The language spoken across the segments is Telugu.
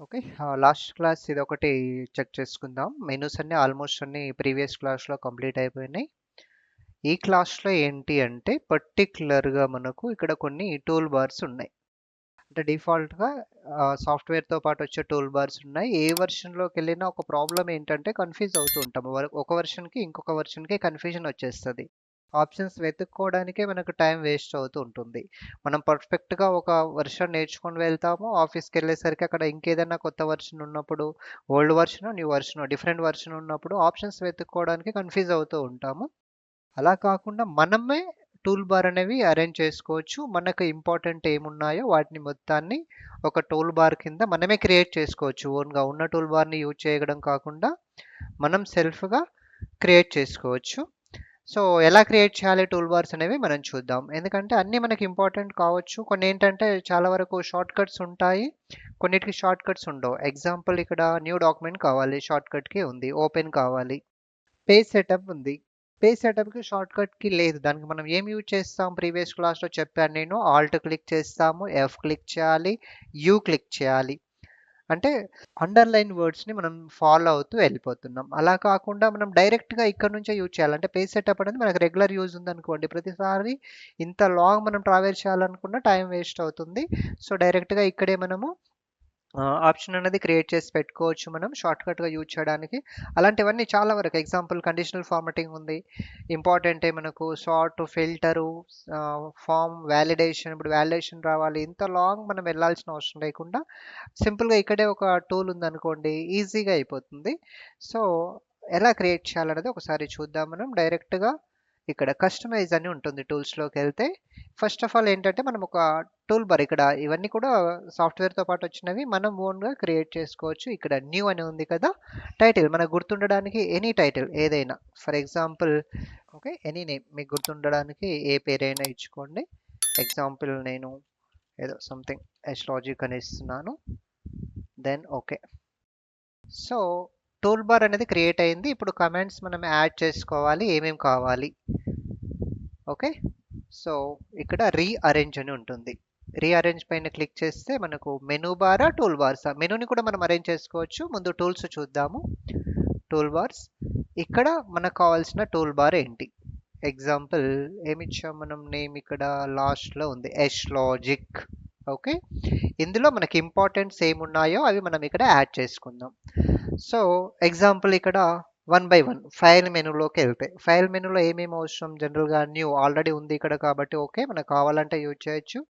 ఓకే. లాస్ట్ క్లాస్ ఇది ఒకటి చెక్ చేసుకుందాం. మెనూస్ అన్నీ ఆల్మోస్ట్ అన్ని ప్రీవియస్ క్లాస్‌లో కంప్లీట్ అయిపోయినాయి. ఈ క్లాస్‌లో ఏంటి అంటే పర్టిక్యులర్‌గా మనకు ఇక్కడ కొన్ని టూల్ బార్స్ ఉన్నాయి. అంటే డిఫాల్ట్‌గా సాఫ్ట్‌వేర్‌తో పాటు వచ్చే టూల్ బార్స్ ఉన్నాయి. ఏ వెర్షన్‌లోకెళ్ళినా ఒక ప్రాబ్లం ఏంటంటే కన్‌ఫ్యూజ్ అవుతూ ఉంటాము. ఒక వెర్షన్‌కి ఇంకొక వెర్షన్‌కి కన్‌ఫ్యూజన్ వచ్చేస్తుంది ఆప్షన్స్ వెతుక్కోవడానికే మనకు టైం వేస్ట్ అవుతూ ఉంటుంది. మనం పర్ఫెక్ట్‌గా ఒక వర్షన్ నేర్చుకొని వెళ్తాము. ఆఫీస్కి వెళ్ళేసరికి అక్కడ ఇంకేదైనా కొత్త వెర్షన్ ఉన్నప్పుడు, ఓల్డ్ వెర్షనో, న్యూ వెర్షనో డిఫరెంట్ వెర్షన్ ఉన్నప్పుడు ఆప్షన్స్ వెతుక్కోవడానికి కన్‌ఫ్యూజ్ అవుతూ ఉంటాము. అలా కాకుండా మనమే టూల్ బార్ అనేవి అరేంజ్ చేసుకోవచ్చు. మనకు ఇంపార్టెంట్ ఏమున్నాయో వాటిని మొత్తాన్ని ఒక టూల్ బార్ కింద మనమే క్రియేట్ చేసుకోవచ్చు. ఓన్‌గా ఉన్న టూల్ బార్‌ని యూజ్ చేయడం కాకుండా మనం సెల్ఫ్‌గా క్రియేట్ చేసుకోవచ్చు. సో, ఎలా క్రియేట్ చేయాలి టూల్ బార్స్ అనేవి మనం చూద్దాం. ఎందుకంటే అన్నీ మనకి ఇంపార్టెంట్ కావచ్చు. కొన్ని ఏంటంటే చాలా వరకు షార్ట్ కట్స్ ఉంటాయి. కొన్నిటికి షార్ట్ కట్స్ ఉండవు. ఎగ్జాంపుల్ ఇక్కడ న్యూ డాక్యుమెంట్ కావాలి. షార్ట్ కట్‌కి ఉంది. ఓపెన్ కావాలి. పేజ్ సెటప్ ఉంది. పేజ్ సెటప్‌కి షార్ట్ కట్‌కి లేదు. దానికి మనం ఏం యూజ్ చేస్తాం ప్రీవియస్ క్లాస్‌లో చెప్పాను నేను. ఆల్ట్ క్లిక్ చేస్తాము. ఎఫ్ క్లిక్ చేయాలి. యూ క్లిక్ చేయాలి. అంటే అండర్‌లైన్ వర్డ్స్‌ని మనం ఫాలో అవుతూ వెళ్ళిపోతున్నాం. అలా కాకుండా మనం డైరెక్ట్‌గా ఇక్కడ నుంచే యూజ్ చేయాలంటే పేజ్ సెటప్ అనేది మనకు రెగ్యులర్ యూజ్ ఉందనుకోండి. ప్రతిసారి ఇంత లాంగ్ మనం ట్రావెల్ చేయాలనుకున్న టైం వేస్ట్ అవుతుంది. సో, డైరెక్ట్‌గా ఇక్కడే మనము ఆప్షన్ అనేది క్రియేట్ చేసి పెట్టుకోవచ్చు మనం షార్ట్‌కట్‌గా యూజ్ చేయడానికి. అలాంటివన్నీ చాలా వరకు ఎగ్జాంపుల్ కండిషనల్ ఫార్మటింగ్ ఉంది. ఇంపార్టెంటే మనకు షార్ట్ ఫిల్టరు, ఫామ్ వ్యాలిడేషన్ ఇప్పుడు వ్యాలిడేషన్ రావాలి. ఇంత లాంగ్ మనం వెళ్ళాల్సిన అవసరం లేకుండా సింపుల్‌గా ఇక్కడే ఒక టూల్ ఉందనుకోండి ఈజీగా అయిపోతుంది. సో, ఎలా క్రియేట్ చేయాలనేది ఒకసారి చూద్దాం మనం. డైరెక్ట్‌గా ఇక్కడ కస్టమైజ్ అని ఉంటుంది టూల్స్లోకి వెళ్తే ఫస్ట్ ఆఫ్ ఆల్ ఏంటంటే మనం ఒక టూల్ బార్ ఇక్కడ ఇవన్నీ కూడా సాఫ్ట్‌వేర్‌తో పాటు వచ్చినవి. మనం ఓన్‌గా క్రియేట్ చేసుకోవచ్చు. ఇక్కడ న్యూ అని ఉంది కదా! టైటిల్ మనకు గుర్తుండడానికి ఎనీ టైటిల్ ఏదైనా. For example okay. Any name మీకు గుర్తుండడానికి ఏ పేరైనా ఇచ్చుకోండి. ఎగ్జాంపుల్ నేను ఏదో సంథింగ్ ఎస్ట్రాలజీ కనిస్తున్నాను then okay. So, tool bar అనేది క్రియేట్ అయింది. ఇప్పుడు కమెంట్స్ మనం యాడ్ చేసుకోవాలి. ఏమేమి కావాలి. ఓకే. సో, ఇక్కడ రీఅరేంజ్ అని ఉంటుంది. రీఅరేంజ్ పైన క్లిక్ చేస్తే మనకు మెనూ బారా? టూల్ బార్స్ మెనూని కూడా మనం అరేంజ్ చేసుకోవచ్చు. ముందు టూల్స్ చూద్దాము. Toolbars. ఇక్కడ మనకు కావాల్సిన టూల్ బార్ ఏంటి? ఎగ్జాంపుల్ ఏమిచ్చాం మనం నేమ్ ఇక్కడ లాస్ట్‌లో ఉంది. Yes logic. ఓకే. ఇందులో మనకి ఇంపార్టెంట్స్ ఏమున్నాయో అవి మనం ఇక్కడ యాడ్ చేసుకుందాం. సో, ఎగ్జాంపుల్ ఇక్కడ వన్ బై వన్ ఫైల్ మెనూలోకి వెళ్తే ఫైల్ మెనూలో ఏమేమి అవసరం జనరల్‌గా న్యూ ఆల్రెడీ ఉంది ఇక్కడ కాబట్టి ఓకే. మనకు కావాలంటే యూజ్ చేయొచ్చు.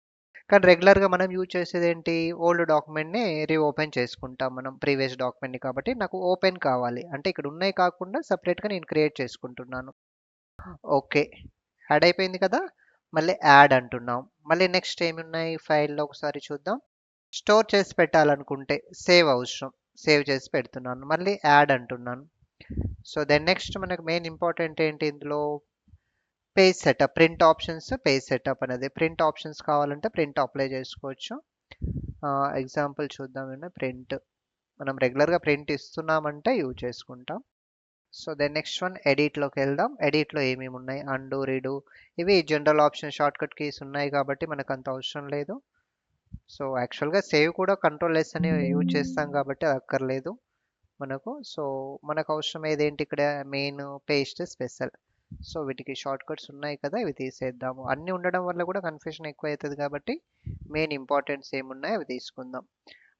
కానీ రెగ్యులర్‌గా మనం యూజ్ చేసేదేంటి ఓల్డ్ డాక్యుమెంట్‌ని రీఓపెన్ చేసుకుంటాం మనం ప్రీవియస్ డాక్యుమెంట్‌ని కాబట్టి నాకు ఓపెన్ కావాలి. అంటే ఇక్కడ ఉన్నాయి కాకుండా సపరేట్గా నేను క్రియేట్ చేసుకుంటున్నాను. ఓకే. యాడ్ అయిపోయింది కదా! మళ్ళీ యాడ్ అంటున్నాం. మళ్ళీ నెక్స్ట్ ఏమున్నాయి ఫైల్‌లో ఒకసారి చూద్దాం. స్టోర్ చేసి పెట్టాలనుకుంటే సేవ్ అవసరం. సేవ్ చేసి పెడుతున్నాను. మళ్ళీ యాడ్ అంటున్నాను. సో, దెన్ నెక్స్ట్ మనకు మెయిన్ ఇంపార్టెంట్ ఏంటి ఇందులో page setup print options page setup అనేది. ప్రింట్ ఆప్షన్స్ కావాలంటే ప్రింట్ అప్లై చేసుకోవచ్చు. ఎగ్జాంపుల్ చూద్దామండి ప్రింట్. మనం రెగ్యులర్‌గా ప్రింట్ ఇస్తున్నామంటే యూజ్ చేసుకుంటాం. సో, దెన్ నెక్స్ట్ వన్ ఎడిట్లోకి వెళ్దాం ఎడిట్‌లో ఏమేమి ఉన్నాయి అండు రీడు ఇవి జనరల్ ఆప్షన్ షార్ట్‌కట్ కీస్ ఉన్నాయి కాబట్టి మనకు అంత అవసరం లేదు. సో, యాక్చువల్‌గా సేవ్ కూడా కంట్రోల్ ఎస్ అని యూజ్ చేస్తాం కాబట్టి అది అక్కర్లేదు మనకు. సో, మనకు అవసరం ఏదేంటి ఇక్కడ మెయిన్ పేస్ట్ స్పెషల్. సో, వీటికి షార్ట్‌కట్స్ ఉన్నాయి కదా! ఇవి తీసేద్దాము. అన్నీ ఉండడం వల్ల కూడా కన్ఫ్యూషన్ ఎక్కువ అవుతుంది కాబట్టి మెయిన్ ఇంపార్టెంట్స్ ఏమున్నాయి అవి తీసుకుందాం.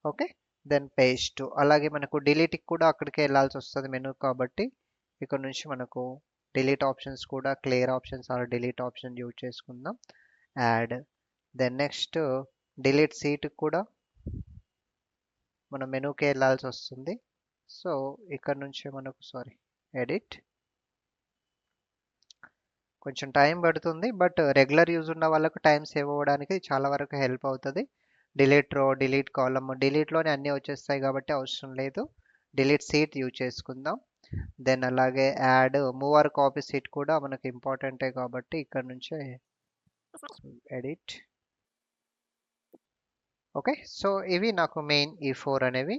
ఓకే. దెన్ పేస్ట్ అలాగే మనకు డిలీట్‌కి కూడా అక్కడికే వస్తుంది మెనూ కాబట్టి ఇక్కడ నుంచి మనకు డిలీట్ ఆప్షన్స్ కూడా clear options or delete option use చేసుకుందాం. యాడ్ దెన్ నెక్స్ట్ డిలీట్ సీట్‌కి కూడా మనం మెనూకే వస్తుంది సో, ఇక్కడ నుంచి మనకు సారీ ఎడిట్ కొంచెం టైం పడుతుంది. బట్ రెగ్యులర్ యూజ్ ఉన్న వాళ్ళకు టైం సేవ్ అవ్వడానికి చాలా వరకు హెల్ప్ అవుతుంది డిలీట్ రో, డిలీట్ కాలమ్ డిలీట్‌లోనే అన్నీ వచ్చేస్తాయి కాబట్టి అవసరం లేదు. డిలీట్ సీట్ యూజ్ చేసుకుందాం. దెన్ అలాగే add move or copy sheet కూడా మనకు ఇంపార్టెంటే కాబట్టి ఇక్కడ నుంచే ఎడిట్ ఓకే. సో, ఇవి నాకు మెయిన్ ఈ ఫోర్ అనేవి.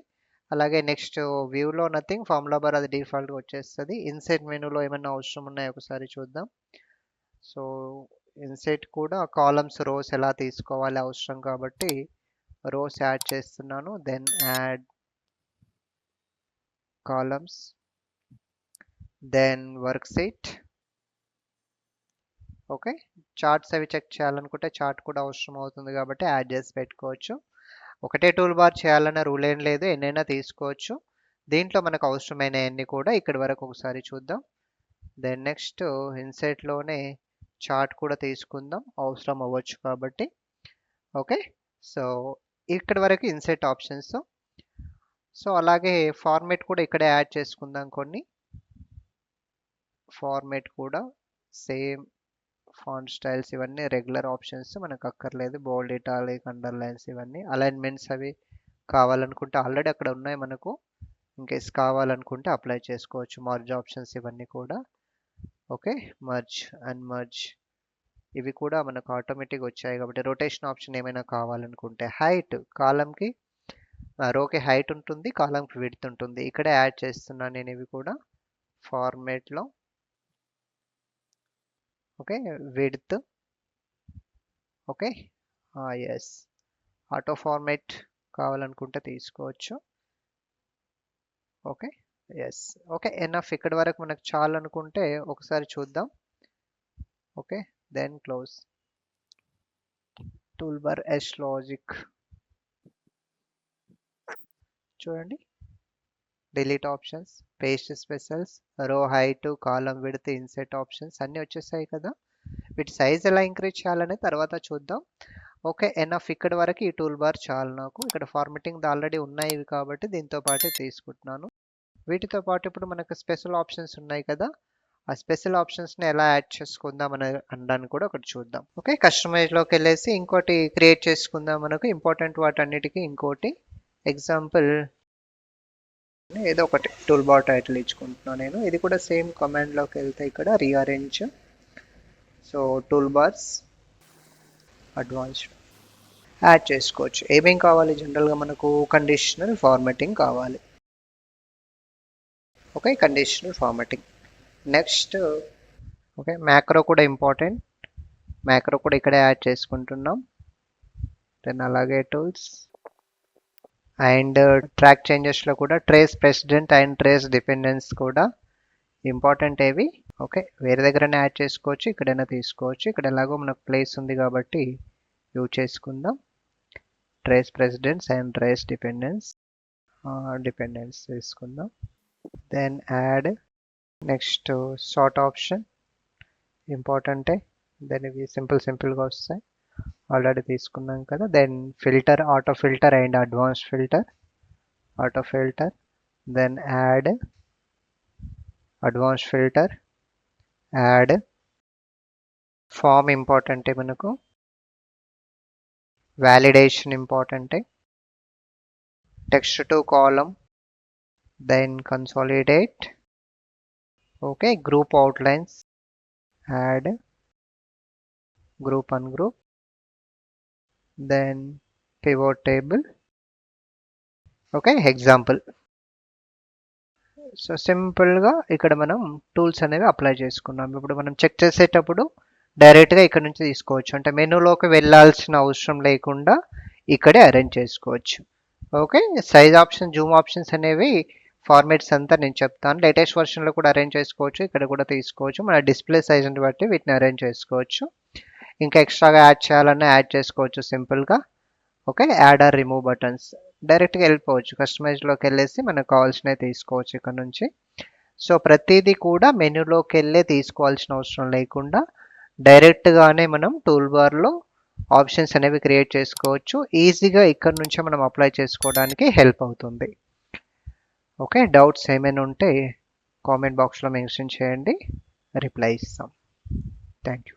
అలాగే నెక్స్ట్ వ్యూలో నథింగ్ ఫార్ములా బార్ అది డిఫాల్ట్‌గా వచ్చేస్తుంది ఇన్సెట్ మెనూలో ఏమైనా అవసరం ఉన్నాయో ఒకసారి చూద్దాం. సో, ఇన్సెట్ కూడా కాలమ్స్, రోస్ ఎలా తీసుకోవాలి అవసరం కాబట్టి రోస్ యాడ్ చేస్తున్నాను. Then add columns. Then worksheet. Okay. Charts అవి చెక్ చేయాలనుకుంటే చార్ట్ కూడా అవసరం అవుతుంది కాబట్టి యాడ్ చేసి పెట్టుకోవచ్చు. ఒకటే టూల్ బార్ చేయాలన్న రూల్ ఏం లేదు ఎన్నైనా తీసుకోవచ్చు. దీంట్లో మనకు అవసరమైనవన్నీ కూడా ఇక్కడి వరకు ఒకసారి చూద్దాం. దెన్ నెక్స్ట్ ఇన్సెట్లోనే చార్ట్ కూడా తీసుకుందాం. అవసరం అవ్వచ్చు కాబట్టి. ఓకే? సో ఇక్కడ వరకు ఇన్సెట్ ఆప్షన్స్. సో అలాగే ఫార్మేట్ కూడా ఇక్కడే యాడ్ చేసుకుందాం కొన్ని. ఫార్మేట్ కూడా సేమ్ ఫాంట్ స్టైల్స్ ఇవన్నీ రెగ్యులర్ ఆప్షన్స్ మనకు అక్కర్లేదు. బోల్డ్ ఇటాలిక్ అండర్లైన్స్ ఇవన్నీ. అలైన్మెంట్స్ అవి కావాలనుకుంటే ఆల్రెడీ అక్కడ ఉన్నాయి మనకు. ఇంకేస్ కావాలనుకుంటే అప్లై చేసుకోవచ్చు. మార్జ్ ఆప్షన్స్ ఇవన్నీ కూడా. ఓకే. Merge and merge. ఇవి కూడా మనకు ఆటోమేటిక్ వచ్చాయి కాబట్టి రొటేషన్ ఆప్షన్ ఏమైనా కావాలనుకుంటే హైట్ కాలంకి రోకి హైట్ ఉంటుంది కాలంకి విడ్త్ ఉంటుంది. ఇక్కడే యాడ్ చేస్తున్నాను నేను ఇవి కూడా. ఫార్మేట్లో okay. Width okay. Yes auto format కావాలనుకుంటే తీసుకోవచ్చు. ఓకే. ఎస్ ఓకే ఎనఫ్ ఇక్కడ వరకు మనకు చాలనుకుంటే ఒకసారి చూద్దాం. Okay then close toolbar astrology చూడండి. Delete options paste specials row height column width insert options అన్నీ వచ్చేసాయి కదా. వీటి సైజ్ ఎలా ఇంక్రీజ్ చేయాలని తర్వాత చూద్దాం. ఓకే ఎనఫ్ ఇక్కడ వరకు ఈ టూల్ బార్ చాలు నాకు. ఇక్కడ ఫార్మెటింగ్ ఆల్రెడీ ఉన్నాయి కాబట్టి దీంతో పాటు తీసుకుంటున్నాను. వీటితో పాటు ఇప్పుడు మనకు స్పెషల్ ఆప్షన్స్ ఉన్నాయి కదా. ఆ స్పెషల్ ఆప్షన్స్ని ఎలా యాడ్ చేసుకుందాం అని అనడానికి కూడా ఒకటి చూద్దాం. ఓకే కస్టమైజ్లోకి వెళ్ళేసి ఇంకోటి క్రియేట్ చేసుకుందాం మనకు. ఇంపార్టెంట్ వాటన్నిటికీ ఇంకోటి. ఎగ్జాంపుల్ ఏదో ఒకటి టూల్ బార్ టైటిల్ ఇచ్చుకుంటున్నాను నేను. ఇది కూడా సేమ్ కమాండ్లోకి వెళ్తే ఇక్కడ rearrange. So toolbars advanced. Add చేసుకోవచ్చు. ఏమేం కావాలి? జనరల్గా మనకు కండిషనల్ ఫార్మాటింగ్ కావాలి. Okay conditional formatting next okay macro కూడా ఇంపార్టెంట్ మ్యాక్రో కూడా ఇక్కడే యాడ్ చేసుకుంటున్నాం. దెన్ అలాగే టూల్స్ అండ్ ట్రాక్ చేంజెస్లో కూడా trace precedents and trace dependents కూడా ఇంపార్టెంట్ ఏవి. ఓకే వేరే దగ్గరనే యాడ్ చేసుకోవచ్చు ఇక్కడైనా తీసుకోవచ్చు. ఇక్కడ ఎలాగో మనకు ప్లేస్ ఉంది కాబట్టి యూజ్ చేసుకుందాం. Trace precedents and trace dependents dependents తీసుకుందాం. Then add next sort option ఇంపార్టెంటే దెన్ ఇవి సింపుల్ సింపుల్గా వస్తాయి. ఆల్రెడీ తీసుకున్నాం కదా. Then filter auto filter and advance filter auto filter then add advance filter add form ఇంపార్టెంటే మనకు? వ్యాలిడేషన్ ఇంపార్టెంటే text to column then consolidate. Okay group outlines. Add group ungroup. Group then pivot table. Okay example so సింపుల్గా ఇక్కడ మనం టూల్స్ అనేవి అప్లై చేసుకున్నాం ఇప్పుడు మనం చెక్ చేసేటప్పుడు డైరెక్ట్గా ఇక్కడ నుంచి తీసుకోవచ్చు అంటే మెనూలోకి వెళ్ళాల్సిన అవసరం లేకుండా ఇక్కడే అరేంజ్ చేసుకోవచ్చు okay size option zoom options అనేవి ఫార్మేట్స్ అంతా నేను చెప్తాను. లేటెస్ట్ వర్షన్లో కూడా అరేంజ్ చేసుకోవచ్చు. ఇక్కడ కూడా తీసుకోవచ్చు. మన డిస్ప్లే సైజ్ని బట్టి వీటిని అరేంజ్ చేసుకోవచ్చు. ఇంకా ఎక్స్ట్రాగా యాడ్ చేయాలన్నా యాడ్ చేసుకోవచ్చు సింపుల్గా okay add or remove buttons డైరెక్ట్గా వెళ్ళిపోవచ్చు. కస్టమైజ్లోకి వెళ్ళేసి మనకు కావాల్సినవి తీసుకోవచ్చు ఇక్కడ నుంచి. సో ప్రతిదీ కూడా మెనూలోకి వెళ్ళే తీసుకోవాల్సిన అవసరం లేకుండా డైరెక్ట్గానే మనం టూల్ బార్లో ఆప్షన్స్ అనేవి క్రియేట్ చేసుకోవచ్చు. ఈజీగా ఇక్కడ నుంచే మనం అప్లై చేసుకోవడానికి హెల్ప్ అవుతుంది. ఓకే డౌట్స్ ఏమైనా ఉంటే కామెంట్ బాక్స్లో మెన్షన్ చేయండి. రిప్లై ఇస్తాం. Thank you.